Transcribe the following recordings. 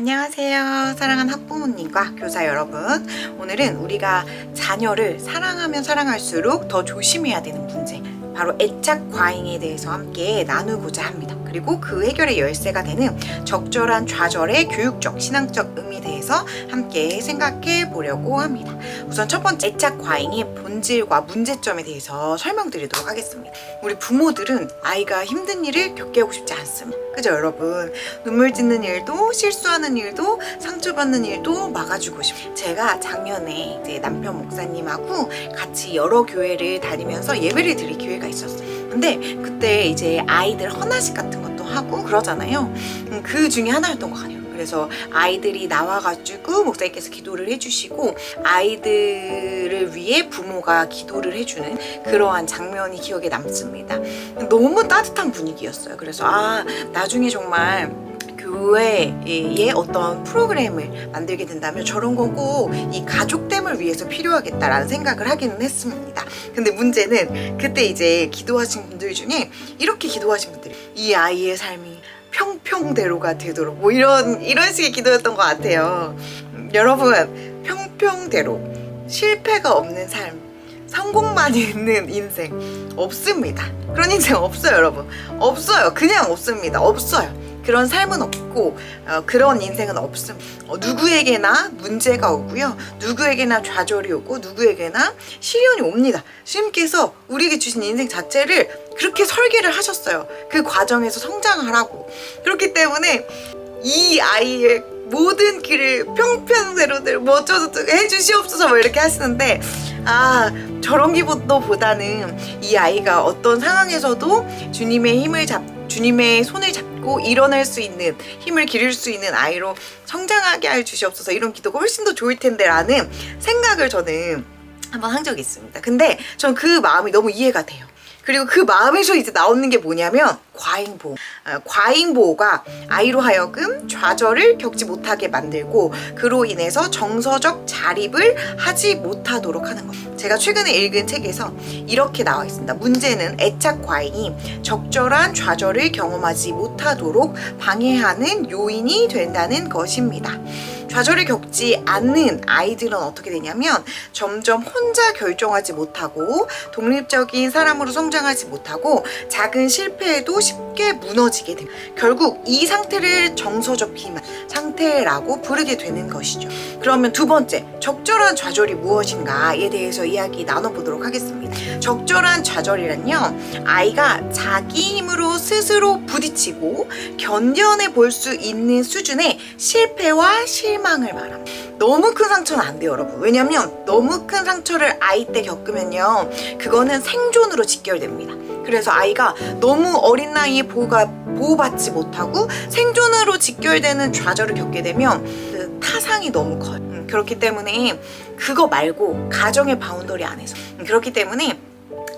안녕하세요. 사랑하는 학부모님과 교사 여러분. 오늘은 우리가 자녀를 사랑하면 사랑할수록 더 조심해야 되는 문제, 바로 애착 과잉에 대해서 함께 나누고자 합니다. 그리고 그 해결의 열쇠가 되는 적절한 좌절의 교육적, 신앙적 의미에 대해서 함께 생각해 보려고 합니다. 우선 첫 번째 애착 과잉의 본질과 문제점에 대해서 설명드리도록 하겠습니다. 우리 부모들은 아이가 힘든 일을 겪게 하고 싶지 않습니다. 그죠, 여러분? 눈물 짓는 일도 실수하는 일도 상처받는 일도 막아주고 싶어요. 제가 작년에 이제 남편 목사님하고 같이 여러 교회를 다니면서 예배를 드릴 기회가 있었어요. 근데 그때 이제 아이들 헌화식 같은 것도 하고 그러잖아요. 음, 그 중에 하나였던 것 같아요. 그래서 아이들이 나와가지고 목사님께서 기도를 해주시고 아이들을 위해 부모가 기도를 해주는 그러한 장면이 기억에 남습니다. 너무 따뜻한 분위기였어요. 그래서 아 나중에 정말 교회의 어떤 프로그램을 만들게 된다면 저런 거꼭이 가족됨을 위해서 필요하겠다라는 생각을 하기는 했습니다. 근데 문제는 그때 이제 기도하신 분들 중에 이렇게 기도하신 분들이 이 아이의 삶이 평평대로가 되도록 뭐 이런 이런 식의 기도였던 것 같아요. 음, 여러분 평평대로 실패가 없는 삶 성공만 있는 인생 없습니다. 그런 인생 없어요, 여러분. 없어요. 그냥 없습니다. 없어요. 그런 삶은 없고 어, 그런 인생은 없습니다. 어, 누구에게나 문제가 오고요. 누구에게나 좌절이 오고 누구에게나 시련이 옵니다. 주님께서 우리에게 주신 인생 자체를 그렇게 설계를 하셨어요. 그 과정에서 성장하라고. 그렇기 때문에 이 아이의 모든 길을 뭐 어쩌고 해주시옵소서 뭐 이렇게 하시는데 아 저런 기보다는 이 아이가 어떤 상황에서도 주님의 힘을 잡 주님의 손을 잡 고 일어날 수 있는 힘을 기를 수 있는 아이로 성장하게 할 주시옵소서 이런 기도가 훨씬 더 좋을 텐데라는 생각을 저는 한번 한 적이 있습니다. 근데 전 그 마음이 너무 이해가 돼요. 그리고 그 마음에서 이제 나오는 게 뭐냐면 과잉보호. 어, 과잉보호가 아이로 하여금 좌절을 겪지 못하게 만들고 그로 인해서 정서적 자립을 하지 못하도록 하는 것. 제가 최근에 읽은 책에서 이렇게 나와 있습니다. 문제는 애착 과잉이 적절한 좌절을 경험하지 못하도록 방해하는 요인이 된다는 것입니다. 좌절을 겪지 않는 아이들은 어떻게 되냐면 점점 혼자 결정하지 못하고 독립적인 사람으로 성장하지 못하고 작은 실패에도 쉽게 무너지게 됩니다. 결국 이 상태를 정서적 비만 상태라고 부르게 되는 것이죠. 그러면 두 번째, 적절한 좌절이 무엇인가에 대해서 이야기 나눠보도록 하겠습니다. 적절한 좌절이란요, 아이가 자기 힘으로 스스로 부딪히고 견뎌내 볼 수 있는 수준의 실패와 실망을 말합니다. 너무 큰 상처는 안 돼요, 여러분. 왜냐면 너무 큰 상처를 아이 때 겪으면요, 그거는 생존으로 직결됩니다. 그래서 아이가 너무 어린 나이에 보호가 보호받지 못하고 생존으로 직결되는 좌절을 겪게 되면 그 타상이 너무 커요. 음, 그렇기 때문에 그거 말고 가정의 바운더리 안에서 음, 그렇기 때문에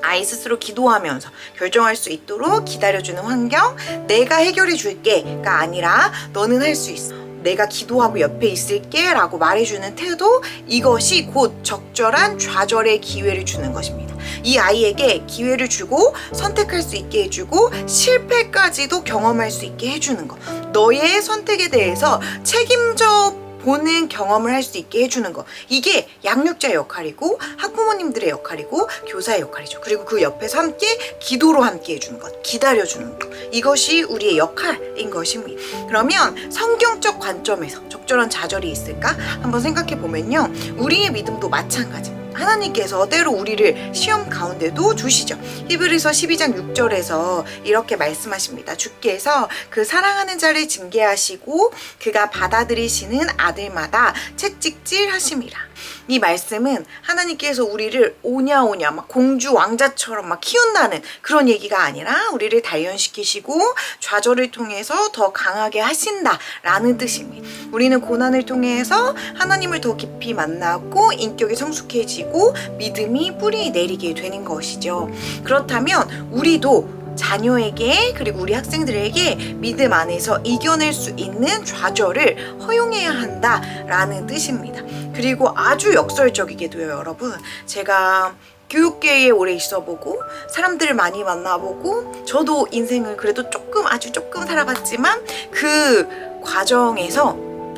아이 스스로 기도하면서 결정할 수 있도록 기다려주는 환경, 내가 해결해 줄게가 아니라 너는 할 수 있어. 내가 기도하고 옆에 있을게 라고 말해주는 태도, 이것이 곧 적절한 좌절의 기회를 주는 것입니다. 이 아이에게 기회를 주고 선택할 수 있게 해주고 실패까지도 경험할 수 있게 해주는 것. 너의 선택에 대해서 책임져 보는 경험을 할 수 있게 해주는 것. 이게 양육자의 역할이고 학부모님들의 역할이고 교사의 역할이죠. 그리고 그 옆에서 함께 기도로 함께 해주는 것. 기다려주는 것. 이것이 우리의 역할인 것입니다. 그러면 성경적 관점에서 적절한 좌절이 있을까? 한번 생각해 보면요. 우리의 믿음도 마찬가지. 하나님께서 때로 우리를 시험 가운데도 두시죠. 히브리서 12장 6절에서 이렇게 말씀하십니다. 주께서 그 사랑하는 자를 징계하시고 그가 받아들이시는 아들마다 채찍질 하심이라. 이 말씀은 하나님께서 우리를 오냐오냐 막 공주 왕자처럼 막 키운다는 그런 얘기가 아니라 우리를 단련시키시고 좌절을 통해서 더 강하게 하신다라는 뜻입니다. 우리는 고난을 통해서 하나님을 더 깊이 만나고 인격이 성숙해지고 믿음이 뿌리 내리게 되는 것이죠. 그렇다면 우리도 자녀에게 그리고 우리 학생들에게 믿음 안에서 이겨낼 수 있는 좌절을 허용해야 한다라는 뜻입니다. 그리고 아주 역설적이게도요, 여러분. 제가 교육계에 오래 있어보고 사람들을 많이 만나보고 저도 인생을 그래도 조금 아주 조금 살아봤지만 그 과정에서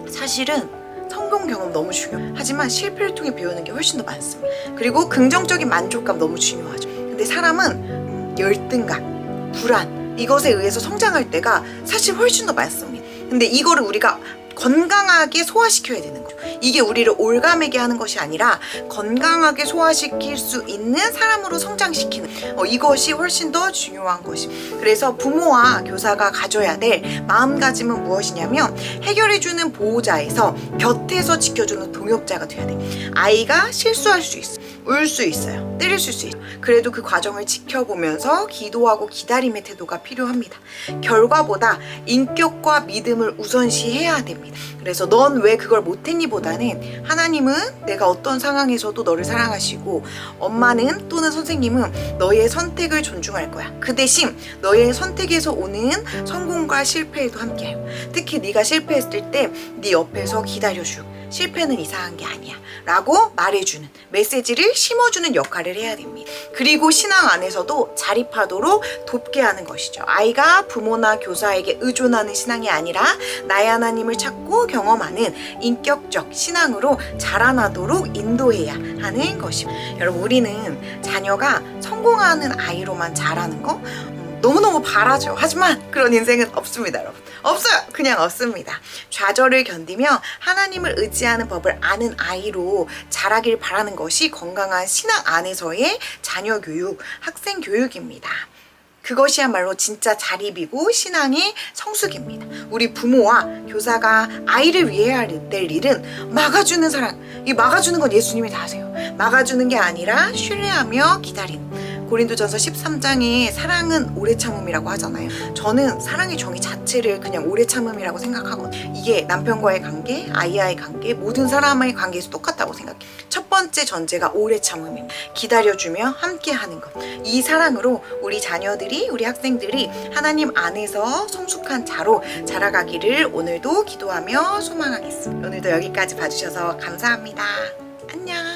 사실은 성공 경험 너무 중요. 하지만 실패를 통해 배우는 게 훨씬 더 많습니다. 그리고 긍정적인 만족감 너무 중요하죠. 근데 사람은 음, 열등감, 불안 이것에 의해서 성장할 때가 사실 훨씬 더 많습니다. 근데 이거를 우리가 건강하게 소화시켜야 되는 거죠. 이게 우리를 올가매게 하는 것이 아니라 건강하게 소화시킬 수 있는 사람으로 성장시키는 어, 이것이 훨씬 더 중요한 것입니다. 그래서 부모와 교사가 가져야 될 마음가짐은 무엇이냐면 해결해주는 보호자에서 곁에서 지켜주는 동역자가 돼야 돼. 아이가 실수할 수 있어. 울 수 있어요. 때릴 수 있어요. 그래도 그 과정을 지켜보면서 기도하고 기다림의 태도가 필요합니다. 결과보다 인격과 믿음을 우선시해야 됩니다. 그래서 넌 왜 그걸 못했니 보다는 하나님은 내가 어떤 상황에서도 너를 사랑하시고 엄마는 또는 선생님은 너의 선택을 존중할 거야. 그 대신 너의 선택에서 오는 성공과 실패에도 함께해요. 특히 네가 실패했을 때 네 옆에서 기다려주고 실패는 이상한 게 아니야. 라고 말해주는 메시지를 심어주는 역할을 해야 됩니다. 그리고 신앙 안에서도 자립하도록 돕게 하는 것이죠. 아이가 부모나 교사에게 의존하는 신앙이 아니라 나의 하나님을 찾고 경험하는 인격적 신앙으로 자라나도록 인도해야 하는 것입니다. 여러분, 우리는 자녀가 성공하는 아이로만 자라는 거 음, 너무너무 바라죠. 하지만 그런 인생은 없습니다, 여러분. 없어요. 그냥 없습니다. 좌절을 견디며 하나님을 의지하는 법을 아는 아이로 자라길 바라는 것이 건강한 신앙 안에서의 자녀 교육, 학생 교육입니다. 그것이야말로 진짜 자립이고 신앙의 성숙입니다. 우리 부모와 교사가 아이를 위해 될 일은 막아주는 사랑. 이 막아주는 건 예수님이 다 하세요. 막아주는 게 아니라 신뢰하며 기다리는. 고린도전서 13장에 사랑은 오래 참음이라고 하잖아요. 저는 사랑의 정의 자체를 그냥 오래 참음이라고 생각하거든요. 이게 남편과의 관계, 아이와의 관계, 모든 사람의 관계에서 똑같다고 생각해요. 첫 번째 전제가 오래 참음입니다. 기다려주며 함께하는 것. 이 사랑으로 우리 자녀들이, 우리 학생들이 하나님 안에서 성숙한 자로 자라가기를 오늘도 기도하며 소망하겠습니다. 오늘도 여기까지 봐주셔서 감사합니다. 안녕.